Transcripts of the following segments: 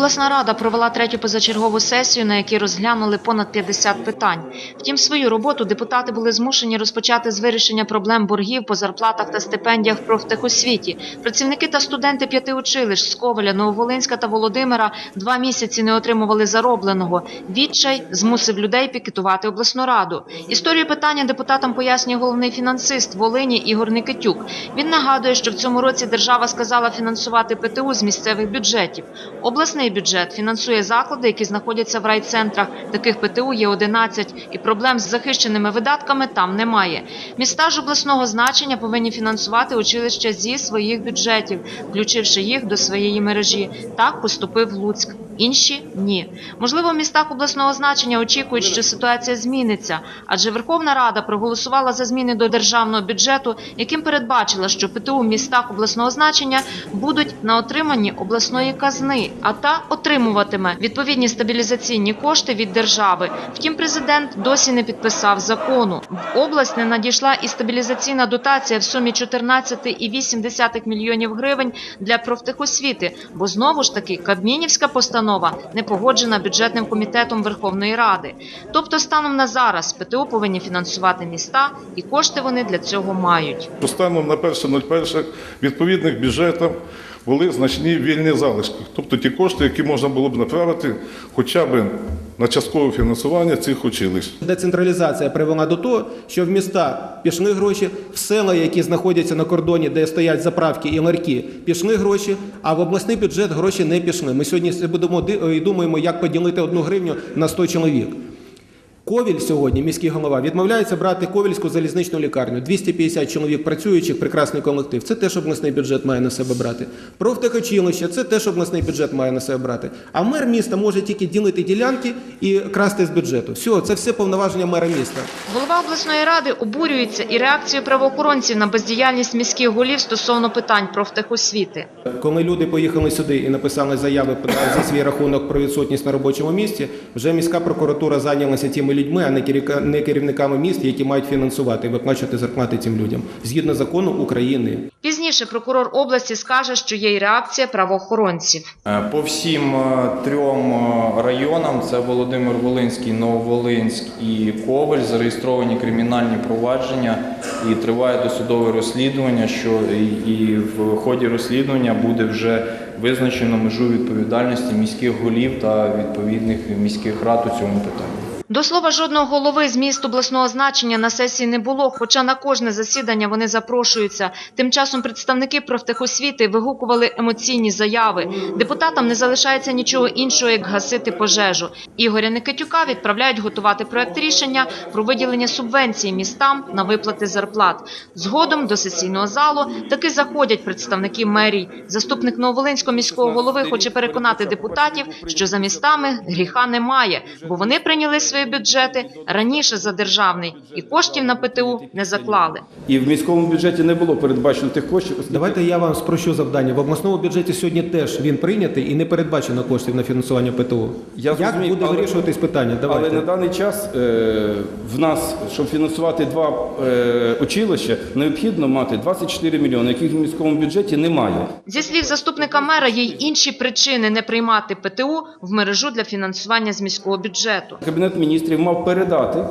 Обласна рада провела третю позачергову сесію, на якій розглянули понад 50 питань. Втім, свою роботу депутати були змушені розпочати з вирішення проблем боргів по зарплатах та стипендіях в профтехосвіті. Працівники та студенти п'яти училищ з Коваля, Нововолинська та Володимира два місяці не отримували заробленого. Відчай змусив людей пікетувати обласну раду. Історію питання депутатам пояснює головний фінансист Волині Ігор Никитюк. Він нагадує, що в цьому році держава сказала фінансувати ПТУ з місцевих бюджетів. Обласний бюджет фінансує заклади, які знаходяться в райцентрах. Таких ПТУ є 11, і проблем з захищеними видатками там немає. Міста ж обласного значення повинні фінансувати училища зі своїх бюджетів, включивши їх до своєї мережі. Так поступив Луцьк. Інші ні. Можливо, в містах обласного значення очікують, що ситуація зміниться, адже Верховна Рада проголосувала за зміни до державного бюджету, яким передбачила, що ПТУ в містах обласного значення будуть на отриманні обласної казни, а та отримуватиме відповідні стабілізаційні кошти від держави. Втім, президент досі не підписав закону. В область не надійшла і стабілізаційна дотація в сумі 14,8 мільйонів гривень для профтехосвіти, бо знову ж таки Кабмінівська постанова не погоджена бюджетним комітетом Верховної Ради. Тобто, станом на зараз ПТУ повинні фінансувати міста, і кошти вони для цього мають. Станом на 1.01 відповідних бюджетах були значні вільні залишки, тобто ті кошти, які можна було б направити хоча б на часткове фінансування цих училищ. Децентралізація привела до того, що в міста пішли гроші, в села, які знаходяться на кордоні, де стоять заправки і ларки, пішли гроші, а в обласний бюджет гроші не пішли. Ми сьогодні будемо ди- і думаємо, як поділити одну гривню на 100 чоловік. Ковіль сьогодні, міський голова, відмовляється брати Ковільську залізничну лікарню. 250 чоловік працюючих, прекрасний колектив. Це те, що обласний бюджет має на себе брати. Профтехучилище – це те, що обласний бюджет має на себе брати. А мер міста може тільки ділити ділянки і красти з бюджету. Все, це все повноваження мера міста. Голова обласної ради обурюється і реакцією правоохоронців на бездіяльність міських голів стосовно питань профтехосвіти. Коли люди поїхали сюди і написали заяви за свій рахунок про відсутність на робочому місці, вже міська прокуратура зайнялася тими людьми, а не керівниками міст, які мають фінансувати і виплачувати зарплати цим людям згідно закону України. Пізніше прокурор області скаже, що є й реакція правоохоронців. Е, По всім е, трьом е, районам це Володимир Волинський, Нововолинськ і Коваль зареєстровані кримінальні провадження і триває досудове розслідування. Що і в ході розслідування буде вже визначено межу відповідальності міських голів та відповідних міських рад у цьому питанні. До слова, жодного голови з міст обласного значення на сесії не було, хоча на кожне засідання вони запрошуються. Тим часом представники профтехосвіти вигукували емоційні заяви. Депутатам не залишається нічого іншого, як гасити пожежу. Ігоря Никитюка відправляють готувати проект рішення про виділення субвенції містам на виплати зарплат. Згодом до сесійного залу таки заходять представники мерій. Заступник Нововолинського міського голови хоче переконати депутатів, що за містами гріха немає, бо вони прийняли свої бюджети раніше за державний і коштів на ПТУ не заклали. І в міському бюджеті не було передбачено тих коштів. Давайте я вам спрощу завдання. В обласному бюджеті сьогодні теж він прийнятий і не передбачено коштів на фінансування ПТУ. Я Як зрозумів, буде але- вирішуватись питання? Давайте. Але на даний час е, в нас, щоб фінансувати два е, училища, необхідно мати 24 мільйони, яких в міському бюджеті немає. Зі слів заступника мера, є й інші причини не приймати ПТУ в мережу для фінансування з міського бюджету. Кабінет міністрів мав передати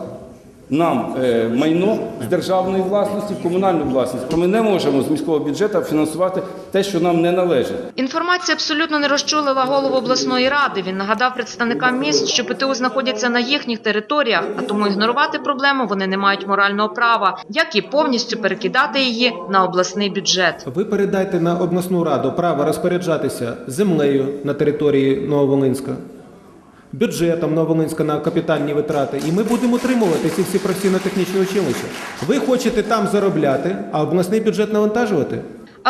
нам е, майно з державної власності в комунальну власність. Ми не можемо з міського бюджету фінансувати те, що нам не належить. Інформація абсолютно не розчулила голову обласної ради. Він нагадав представникам міст, що ПТУ знаходяться на їхніх територіях, а тому ігнорувати проблему вони не мають морального права, як і повністю перекидати її на обласний бюджет. Ви передайте на обласну раду право розпоряджатися землею на території Нововолинська, бюджетом Нововолинська на капітальні витрати, і ми будемо отримувати ці всі професійно-технічні училища. Ви хочете там заробляти, а обласний бюджет навантажувати?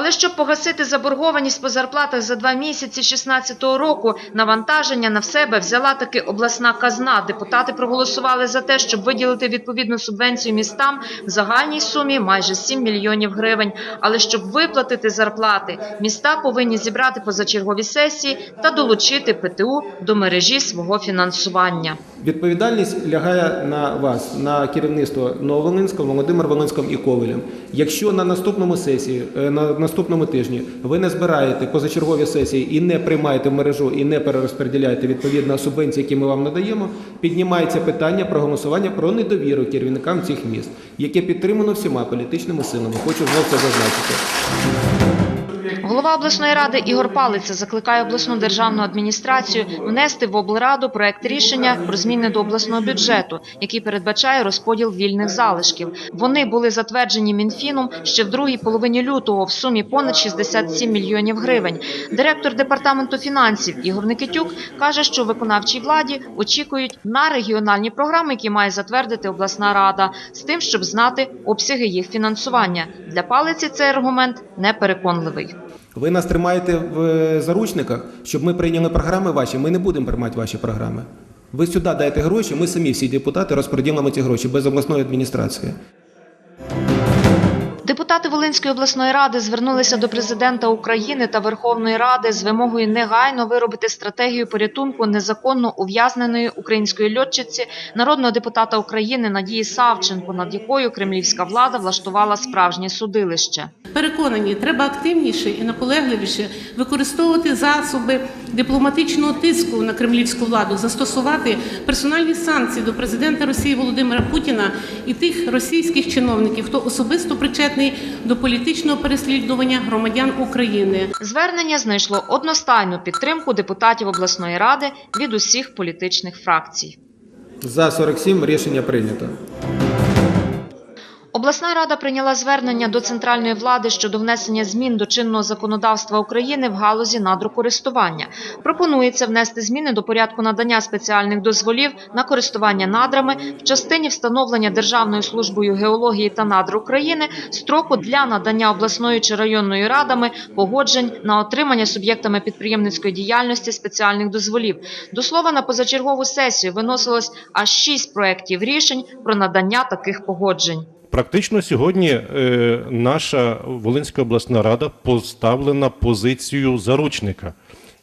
Але щоб погасити заборгованість по зарплатах за два місяці 2016 року, навантаження на себе взяла таки обласна казна. Депутати проголосували за те, щоб виділити відповідну субвенцію містам в загальній сумі майже 7 мільйонів гривень. Але щоб виплатити зарплати, міста повинні зібрати позачергові сесії та долучити ПТУ до мережі свого фінансування. Відповідальність лягає на вас, на керівництво Нововолинського, Володимир Волинським і Ковелем. Якщо на наступному сесії, е, на наступному тижні ви не збираєте позачергові сесії і не приймаєте в мережу і не перерозподіляєте відповідно субвенції, які ми вам надаємо, піднімається питання про голосування про недовіру керівникам цих міст, яке підтримано всіма політичними силами. Хочу знов це зазначити. Голова обласної ради Ігор Палиця закликає обласну державну адміністрацію внести в облраду проект рішення про зміни до обласного бюджету, який передбачає розподіл вільних залишків. Вони були затверджені Мінфіном ще в другій половині лютого в сумі понад 67 мільйонів гривень. Директор департаменту фінансів Ігор Никитюк каже, що виконавчій владі очікують на регіональні програми, які має затвердити обласна рада, з тим, щоб знати обсяги їх фінансування. Для палиці цей аргумент непереконливий. Ви нас тримаєте в е, заручниках, щоб ми прийняли програми ваші. Ми не будемо приймати ваші програми. Ви сюди даєте гроші, ми самі всі депутати розподілимо ці гроші без обласної адміністрації. Депутати Волинської обласної ради звернулися до президента України та Верховної Ради з вимогою негайно виробити стратегію порятунку незаконно ув'язненої української льотчиці народного депутата України Надії Савченко, над якою кремлівська влада влаштувала справжнє судилище. Переконані, треба активніше і наполегливіше використовувати засоби дипломатичного тиску на кремлівську владу, застосувати персональні санкції до президента Росії Володимира Путіна і тих російських чиновників, хто особисто причетний до політичного переслідування громадян України. Звернення знайшло одностайну підтримку депутатів обласної ради від усіх політичних фракцій. За 47 рішення прийнято. Обласна рада прийняла звернення до центральної влади щодо внесення змін до чинного законодавства України в галузі надрокористування. Пропонується внести зміни до порядку надання спеціальних дозволів на користування надрами в частині встановлення Державною службою геології та надр України строку для надання обласною чи районною радами погоджень на отримання суб'єктами підприємницької діяльності спеціальних дозволів. До слова, на позачергову сесію виносилось аж шість проєктів рішень про надання таких погоджень. Практично сьогодні е, наша Волинська обласна рада поставлена позицію заручника,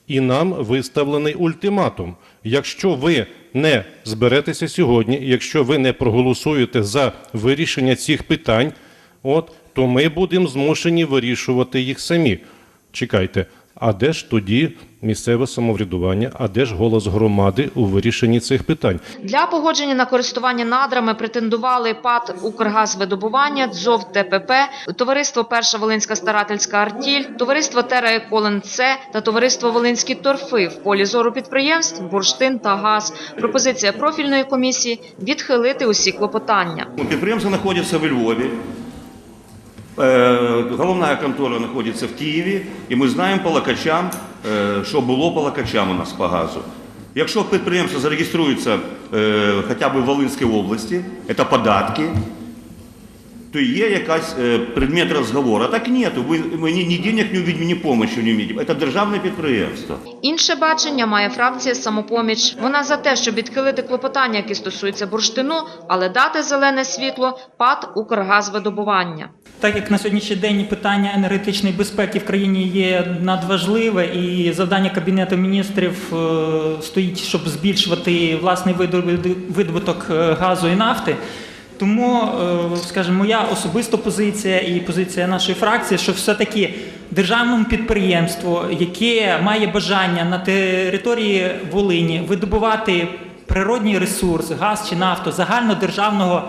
і нам виставлений ультиматум. Якщо ви не зберетеся сьогодні, якщо ви не проголосуєте за вирішення цих питань, от то ми будемо змушені вирішувати їх самі. Чекайте, а де ж тоді місцеве самоврядування, а де ж голос громади у вирішенні цих питань? Для погодження на користування надрами претендували ПАТ «Укргазвидобування», ДЗОВ ТПП, Товариство Перша Волинська старательська артіль, Товариство Тера Еколен С та Товариство Волинські торфи. В полі зору підприємств бурштин та газ. Пропозиція профільної комісії відхилити усі клопотання. Підприємство знаходиться в Львові. Е, Головна контора знаходиться в Києві, і ми знаємо по лакачам, е, що було по лакачам у нас по газу. Якщо підприємство зареєструється е, хоча б в Волинській області, це податки, то є якась е, предмет розговору. А так ні, ви, ви ні, ні денег не увидите, ні допомоги не увидите. Це державне підприємство. Інше бачення має фракція «Самопоміч». Вона за те, щоб відхилити клопотання, які стосуються бурштину, але дати зелене світло ПАТ «Укргазвидобування». Так як на сьогоднішній день питання енергетичної безпеки в країні є надважливе, і завдання Кабінету міністрів е, стоїть, щоб збільшувати власний видобу- видобуток е, газу і нафти. Тому, е, скажімо, моя особиста позиція і позиція нашої фракції, що все-таки державному підприємству, яке має бажання на території Волині видобувати природній ресурс, газ чи нафту загальнодержавного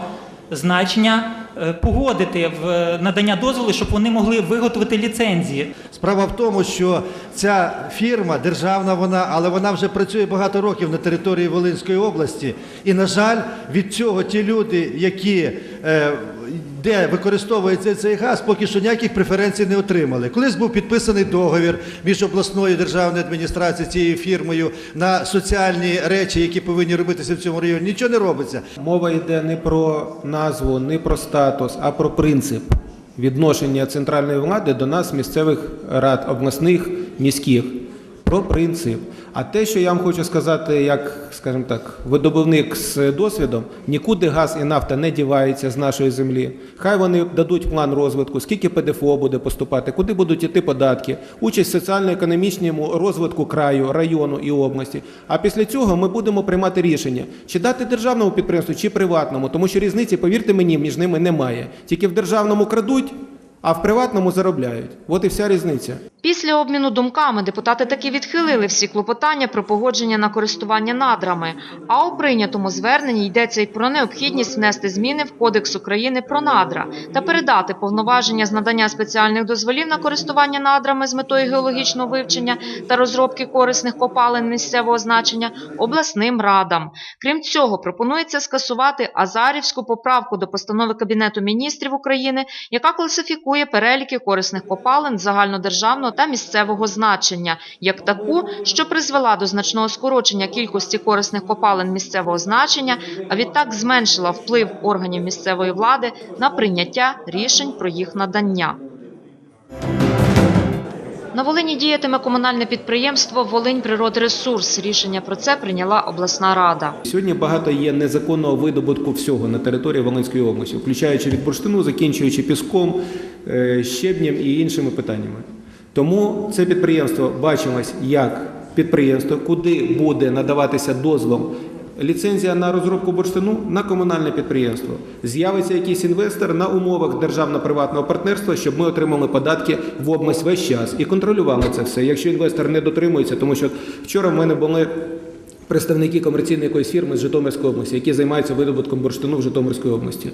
значення, е, погодити в надання дозволу, щоб вони могли виготовити ліцензії. Справа в тому, що ця фірма державна вона, але вона вже працює багато років на території Волинської області. І, на жаль, від цього ті люди, які е, де використовується цей газ, поки що ніяких преференцій не отримали. Колись був підписаний договір між обласною державною адміністрацією цією фірмою на соціальні речі, які повинні робитися в цьому районі. Нічого не робиться. Мова йде не про назву, не про статус, а про принцип відношення центральної влади до нас, місцевих рад, обласних, міських. Про принцип. А те, що я вам хочу сказати, як, скажімо так, видобувник з досвідом, нікуди газ і нафта не діваються з нашої землі. Хай вони дадуть план розвитку, скільки ПДФО буде поступати, куди будуть іти податки, участь в соціально-економічному розвитку краю, району і області. А після цього ми будемо приймати рішення, чи дати державному підприємству, чи приватному, тому що різниці, повірте мені, між ними немає. Тільки в державному крадуть, а в приватному заробляють. От і вся різниця. Після обміну думками депутати таки відхилили всі клопотання про погодження на користування надрами. А у прийнятому зверненні йдеться й про необхідність внести зміни в Кодекс України про надра та передати повноваження з надання спеціальних дозволів на користування надрами з метою геологічного вивчення та розробки корисних копалин місцевого значення обласним радам. Крім цього, пропонується скасувати Азарівську поправку до постанови Кабінету міністрів України, яка класифікує переліки корисних копалин загальнодержавного та місцевого значення як таку, що призвела до значного скорочення кількості корисних копалин місцевого значення, а відтак зменшила вплив органів місцевої влади на прийняття рішень про їх надання. На Волині діятиме комунальне підприємство Волинь Природресурс. Рішення про це прийняла обласна рада. Сьогодні багато є незаконного видобутку всього на території Волинської області, включаючи від бурштину, закінчуючи піском, е, щебнем і іншими питаннями. Тому це підприємство бачилось як підприємство, куди буде надаватися дозвол. Ліцензія на розробку бурштину на комунальне підприємство. З'явиться якийсь інвестор на умовах державно-приватного партнерства, щоб ми отримали податки в область весь час і контролювали це все. Якщо інвестор не дотримується, тому що вчора в мене були представники комерційної якоїсь фірми з Житомирської області, які займаються видобутком бурштину в Житомирській області,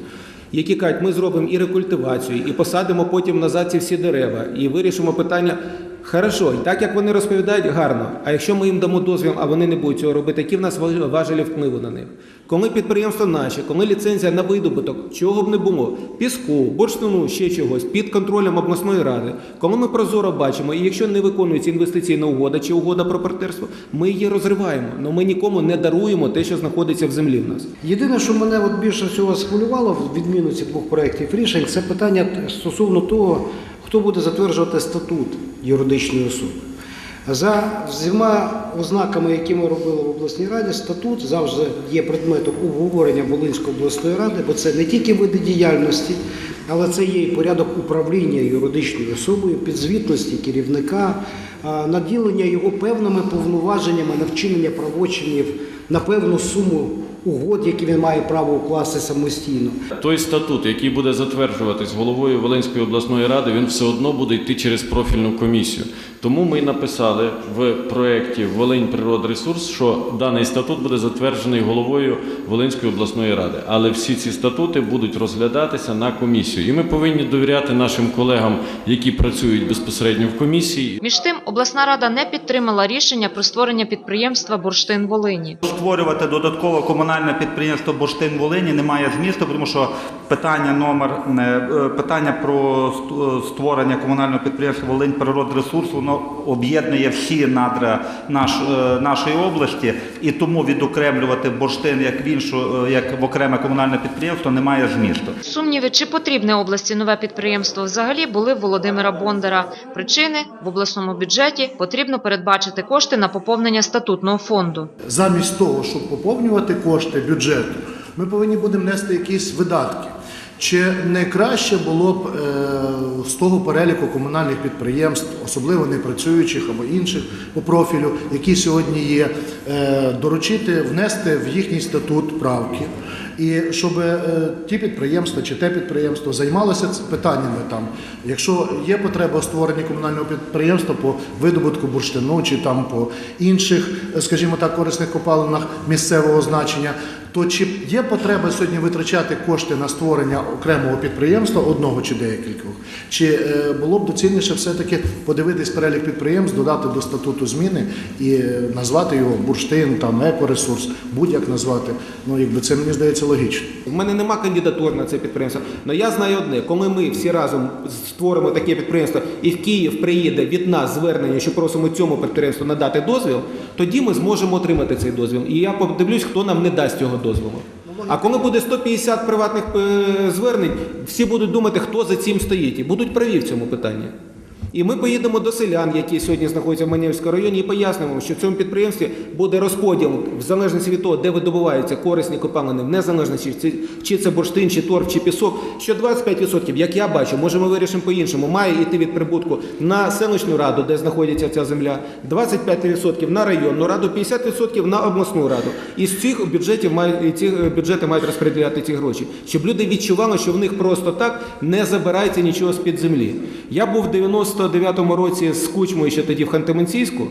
які кажуть, ми зробимо і рекультивацію, і посадимо потім назад ці всі дерева, і вирішимо питання. Хорошо, і так як вони розповідають, гарно. А якщо ми їм дамо дозвіл, а вони не будуть цього робити, які в нас важелі впливу на них? Коли підприємства наші, коли ліцензія на видобуток, чого б не було, піску, бурштину, ще чогось, під контролем обласної ради, коли ми прозоро бачимо, і якщо не виконується інвестиційна угода чи угода про партнерство, ми її розриваємо. але ми нікому не даруємо те, що знаходиться в землі в нас. Єдине, що мене от більше всього схвилювало в відміну цих двох проєктів рішень, це питання стосовно того, хто буде затверджувати статут юридичної особи. За всіма ознаками, які ми робили в обласній раді, статут завжди є предметом обговорення Волинської обласної ради, бо це не тільки види діяльності, але це є і порядок управління юридичною особою, підзвітності керівника, наділення його певними повноваженнями на вчинення правочинів на певну суму угод, які він має право укласти самостійно. Той статут, який буде затверджуватись головою Волинської обласної ради, він все одно буде йти через профільну комісію. Тому ми й написали в проєкті Волинь Природресурс, що даний статут буде затверджений головою Волинської обласної ради. Але всі ці статути будуть розглядатися на комісію. І ми повинні довіряти нашим колегам, які працюють безпосередньо в комісії. Між тим, обласна рада не підтримала рішення про створення підприємства Бурштин Волині. Створювати додаткове комунальне підприємство Бурштин Волині немає змісту, тому що питання номер е, е, питання про ст- створення комунального підприємства Волинь Природресурс воно об'єднує всі надра наш, е, нашої області, і тому відокремлювати бурштин як в іншу, е, як в окреме комунальне підприємство немає змісту. Сумніви, чи потрібне області нове підприємство взагалі були в Володимира Бондара. Причини в обласному бюджеті потрібно передбачити кошти на поповнення статутного фонду. замість того, щоб поповнювати кошти бюджету, ми повинні будемо нести якісь видатки. Чи не краще було б е, з того переліку комунальних підприємств, особливо непрацюючих або інших по профілю, які сьогодні є, е, доручити внести в їхній статут правки, і щоб е, ті підприємства чи те підприємство займалося питаннями там, якщо є потреба у створенні комунального підприємства по видобутку бурштину чи там по інших, е, скажімо так, корисних копалинах місцевого значення, то чи є потреба сьогодні витрачати кошти на створення окремого підприємства, одного чи декількох? Чи е, було б доцільніше все-таки подивитись перелік підприємств, додати до статуту зміни і е, назвати його бурштин, там екоресурс, будь-як назвати? Ну якби це мені здається логічно. У мене нема кандидатур на це підприємство. Але я знаю одне: коли ми всі разом створимо таке підприємство, і в Київ приїде від нас звернення, що просимо цьому підприємству надати дозвіл, тоді ми зможемо отримати цей дозвіл. І я подивлюсь, хто нам не дасть цього дозволу. А коли буде 150 приватних е, звернень, всі будуть думати, хто за цим стоїть, і будуть праві в цьому питанні. І ми поїдемо до селян, які сьогодні знаходяться в Манівському районі, і пояснимо, що в цьому підприємстві буде розподіл в залежності від того, де видобуваються корисні копалини, в незалежності чи це бурштин, чи торф, чи пісок. Що 25%, як я бачу, може ми вирішимо по-іншому, має йти від прибутку на селищну раду, де знаходиться ця земля, 25% на районну раду, 50% на обласну раду. І з цих бюджетів мають ці е, бюджети мають розподіляти ці гроші, щоб люди відчували, що в них просто так не забирається нічого з під землі. Я був 90 99 році з Кучмою ще тоді в Хантеменсійську.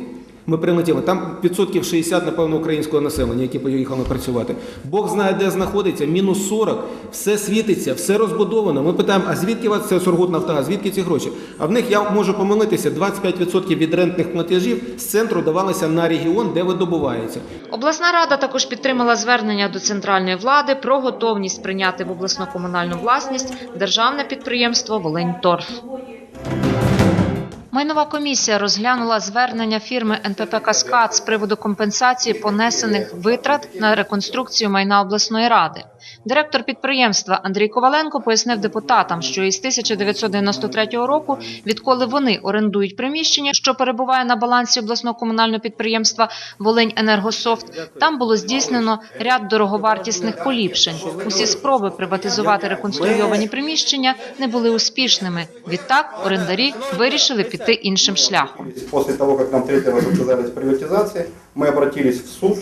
ми прилетіли. Там відсотків 60, напевно, українського населення, які поїхали працювати. Бог знає, де знаходиться, мінус 40, все світиться, все розбудовано. Ми питаємо, а звідки вас це Сургутнафтогаз, звідки ці гроші? А в них я можу помилитися, 25% від рентних платежів з центру давалися на регіон, де видобувається. Обласна рада також підтримала звернення до центральної влади про готовність прийняти в обласну комунальну власність державне підприємство Волиньторф. Майнова комісія розглянула звернення фірми НПП «Каскад» з приводу компенсації понесених витрат на реконструкцію майна обласної ради. Директор підприємства Андрій Коваленко пояснив депутатам, що із 1993 року, відколи вони орендують приміщення, що перебуває на балансі обласного комунального підприємства Волинь Енергософт, там було здійснено ряд дороговартісних поліпшень. Усі спроби приватизувати реконструйовані приміщення не були успішними. Відтак орендарі вирішили піти іншим шляхом. После того, как нам третий раз отказались в приватизации, мы обратились в суд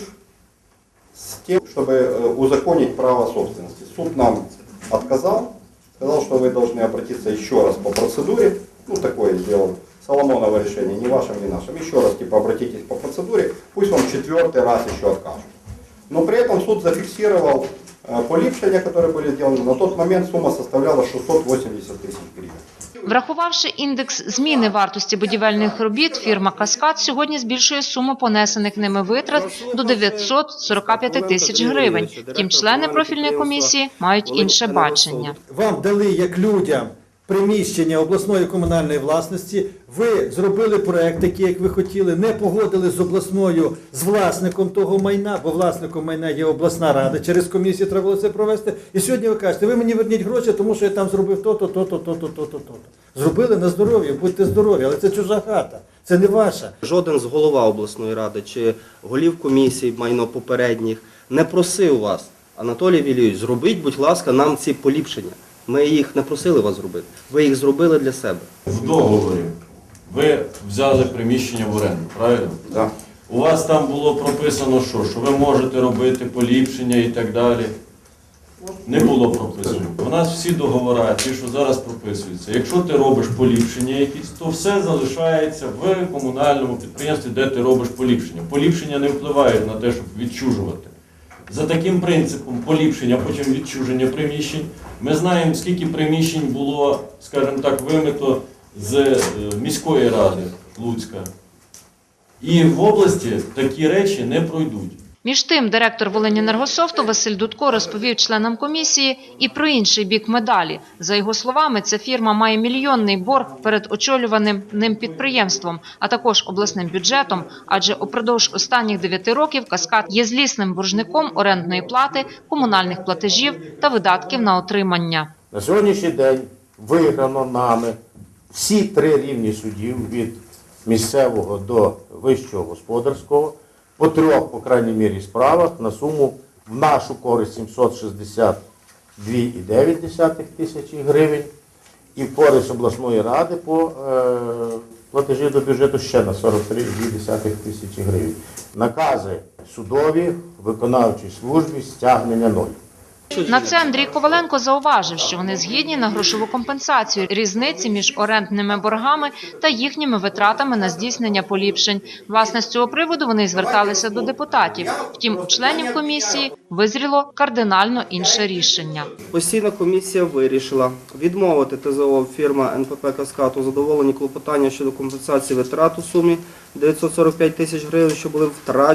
тем, чтобы э, узаконить право собственности. Суд нам отказал, сказал, что вы должны обратиться еще раз по процедуре, ну такое сделал Соломоново решение, не вашим, не нашим, еще раз типа обратитесь по процедуре, пусть вам четвертый раз еще откажут. Но при этом суд зафиксировал э, полипшения, которые были сделаны, на тот момент сумма составляла 680 тысяч гривен. Врахувавши індекс зміни вартості будівельних робіт, фірма Каскад сьогодні збільшує суму понесених ними витрат до 945 тисяч гривень. Втім, члени профільної комісії мають інше бачення. Вам дали як людям приміщення обласної комунальної власності. Ви зробили проект, такий, як ви хотіли, не погодили з обласною, з власником того майна, бо власником майна є обласна рада. Через комісію треба було це провести. І сьогодні ви кажете, ви мені верніть гроші, тому що я там зробив то-то, то-то, то-то, то-то, то-то. Зробили на здоров'я, будьте здорові, але це чужа хата, це не ваша. Жоден з голова обласної ради чи голів комісій майно попередніх не просив вас, Анатолій Вілійович, зробіть, будь ласка, нам ці поліпшення. Ми їх не просили вас зробити. Ви їх зробили для себе. В договорі ви взяли приміщення в оренду, правильно? Так. У вас там було прописано що? Що ви можете робити поліпшення і так далі. Не було прописано. У нас всі договори, ті, що зараз прописуються. Якщо ти робиш поліпшення якісь, то все залишається в комунальному підприємстві, де ти робиш поліпшення. Поліпшення не впливають на те, щоб відчужувати. За таким принципом поліпшення, потім відчуження приміщень. Ми знаємо, скільки приміщень було, скажімо так, вимито з е, міської ради Луцька. І в області такі речі не пройдуть. Між тим, директор Волиньенергософту Василь Дудко розповів членам комісії і про інший бік медалі. За його словами, ця фірма має мільйонний борг перед очолюваним ним підприємством, а також обласним бюджетом, адже упродовж останніх дев'яти років «Каскад» є злісним боржником орендної плати, комунальних платежів та видатків на отримання. На сьогоднішній день виграно нами всі три рівні судів від місцевого до вищого господарського по трьох, по крайній мірі, справах на суму в нашу користь 762,9 тисячі гривень і в користь обласної ради по е, платежі до бюджету ще на 43,2 тисячі гривень. Накази судові, виконавчій службі, стягнення ноль. На це Андрій Коваленко зауважив, що вони згідні на грошову компенсацію різниці між орендними боргами та їхніми витратами на здійснення поліпшень. Власне, з цього приводу вони зверталися до депутатів. Втім, у членів комісії визріло кардинально інше рішення. Постійна комісія вирішила відмовити ТЗО фірма НПП «Каскад» у задоволенні клопотання щодо компенсації витрат у сумі 945 тисяч гривень, що були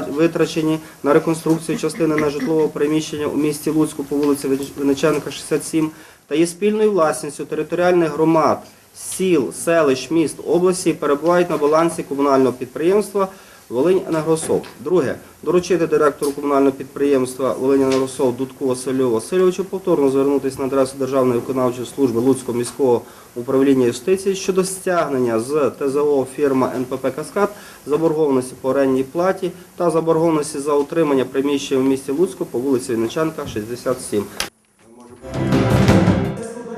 витрачені на реконструкцію частини нежитлового приміщення у місті Луцьку по вулиці Винниченка, 67, та є спільною власністю територіальних громад, сіл, селищ, міст області перебувають на балансі комунального підприємства Волинь Енергосол. Друге. Доручити директору комунального підприємства Волинь Енергосол Дудку Василю Васильовичу повторно звернутися на адресу Державної виконавчої служби Луцького міського управління юстиції щодо стягнення з ТЗО фірма НПП Каскад заборгованості по орендній платі та заборгованості за утримання приміщення в місті Луцьку по вулиці Вінничанка, 67.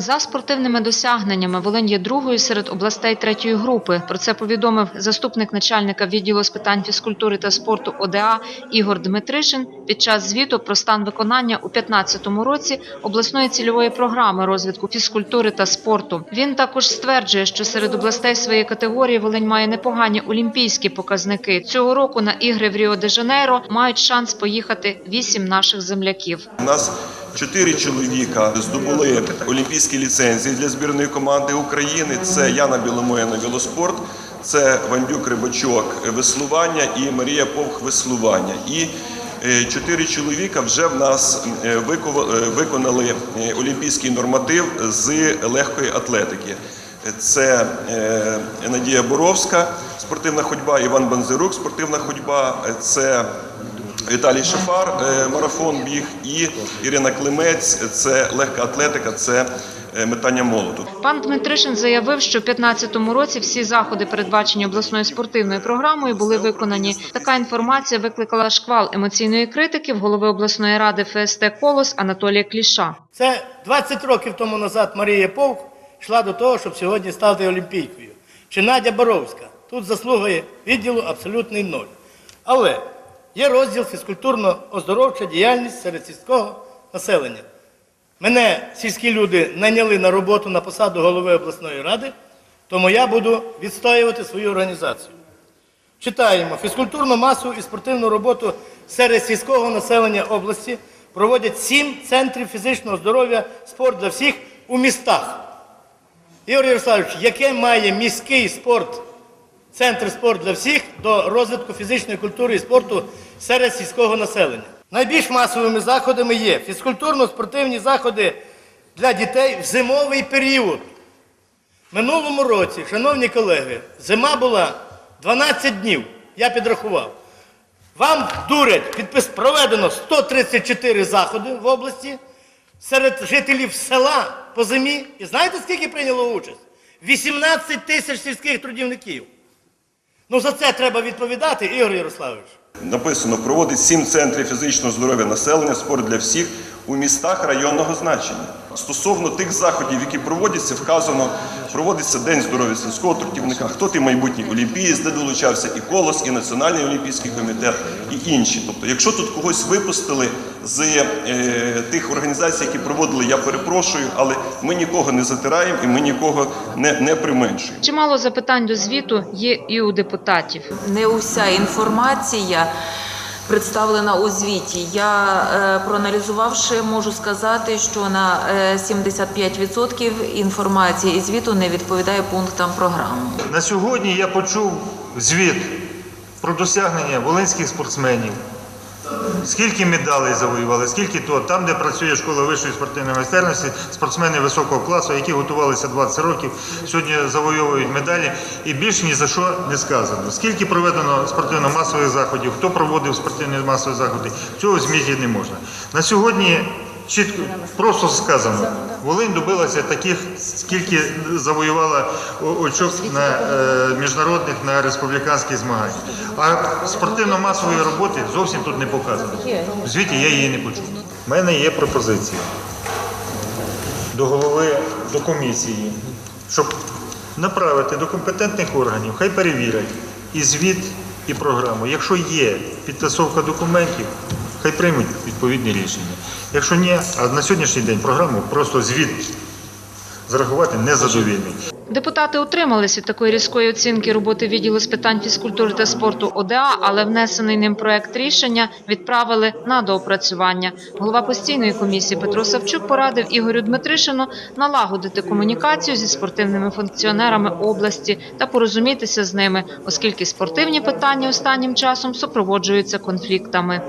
За спортивними досягненнями Волинь є другою серед областей третьої групи. Про це повідомив заступник начальника відділу з питань фізкультури та спорту ОДА Ігор Дмитришин під час звіту про стан виконання у 2015 році обласної цільової програми розвитку фізкультури та спорту. Він також стверджує, що серед областей своєї категорії Волинь має непогані олімпійські показники. Цього року на ігри в Ріо-де-Жанейро мають шанс поїхати вісім наших земляків. У нас чотири чоловіка здобули олімпійські ліцензії для збірної команди України. Це Яна Біломоєна велоспорт, це Вандюк Рибачок веслування і Марія Повх веслування. І е, чотири чоловіка вже в нас е, е, виконали олімпійський норматив з легкої атлетики. Це Надія Боровська, спортивна ходьба, Іван Банзирук, спортивна ходьба. Це Віталій Шафар, е, марафон біг, і Ірина Климець, це легка атлетика, це е, метання молоту. Пан Дмитришин заявив, що в 2015 році всі заходи, передбачені обласною спортивною програмою, були виконані. Така інформація викликала шквал емоційної критики в голови обласної ради ФСТ Колос Анатолія Кліша. Це 20 років тому назад Марія Повк йшла до того, щоб сьогодні стати олімпійкою. Чи Надя Боровська. Тут заслуги відділу абсолютний ноль. Але є розділ фізкультурно-оздоровча діяльність серед сільського населення. Мене сільські люди найняли на роботу на посаду голови обласної ради, тому я буду відстоювати свою організацію. Читаємо фізкультурну масу і спортивну роботу серед сільського населення області проводять сім центрів фізичного здоров'я спорт для всіх у містах. Ігор Ярославович, яке має міський спорт, центр спорт для всіх до розвитку фізичної культури і спорту серед сільського населення? Найбільш масовими заходами є фізкультурно-спортивні заходи для дітей в зимовий період. Минулому році, шановні колеги, зима була 12 днів, я підрахував. Вам дурять, підпис проведено 134 заходи в області серед жителів села по зимі. І знаєте, скільки прийняло участь? 18 тисяч сільських трудівників. Ну за це треба відповідати, Ігор Ярославович. Написано, проводить сім центрів фізичного здоров'я населення, спорт для всіх у містах районного значення. Стосовно тих заходів, які проводяться, вказано, проводиться День здоров'я сільського трудівника, хто ти майбутній олімпієць, де долучався і колос, і Національний олімпійський комітет, і інші. Тобто, якщо тут когось випустили з е, тих організацій, які проводили, я перепрошую, але ми нікого не затираємо і ми нікого не, не применшуємо. Чимало запитань до звіту є і у депутатів. не уся інформація представлена у звіті. Я е, проаналізувавши, можу сказати, що на е, 75% інформації і звіту не відповідає пунктам програми. На сьогодні я почув звіт про досягнення волинських спортсменів. Скільки медалей завоювали, скільки то там, де працює школа вищої спортивної майстерності, спортсмени високого класу, які готувалися 20 років, сьогодні завойовують медалі, і більш ні за що не сказано. Скільки проведено спортивно-масових заходів, хто проводив спортивні масові заходи, цього в не можна. На сьогодні чітко просто сказано, Волинь добилася таких, скільки завоювала очок на е, міжнародних на республіканських змаганнях. А спортивно-масової роботи зовсім тут не показано. В звіті я її не почув. У мене є пропозиція до голови до комісії, щоб направити до компетентних органів, хай перевірять і звіт, і програму. Якщо є підтасовка документів, хай приймуть відповідні рішення. Якщо ні, а на сьогоднішній день програму просто звіт зарахувати незадовільний. Депутати утримались від такої різкої оцінки роботи відділу з питань фізкультури та спорту ОДА, але внесений ним проект рішення відправили на доопрацювання. Голова постійної комісії Петро Савчук порадив Ігорю Дмитришину налагодити комунікацію зі спортивними функціонерами області та порозумітися з ними, оскільки спортивні питання останнім часом супроводжуються конфліктами.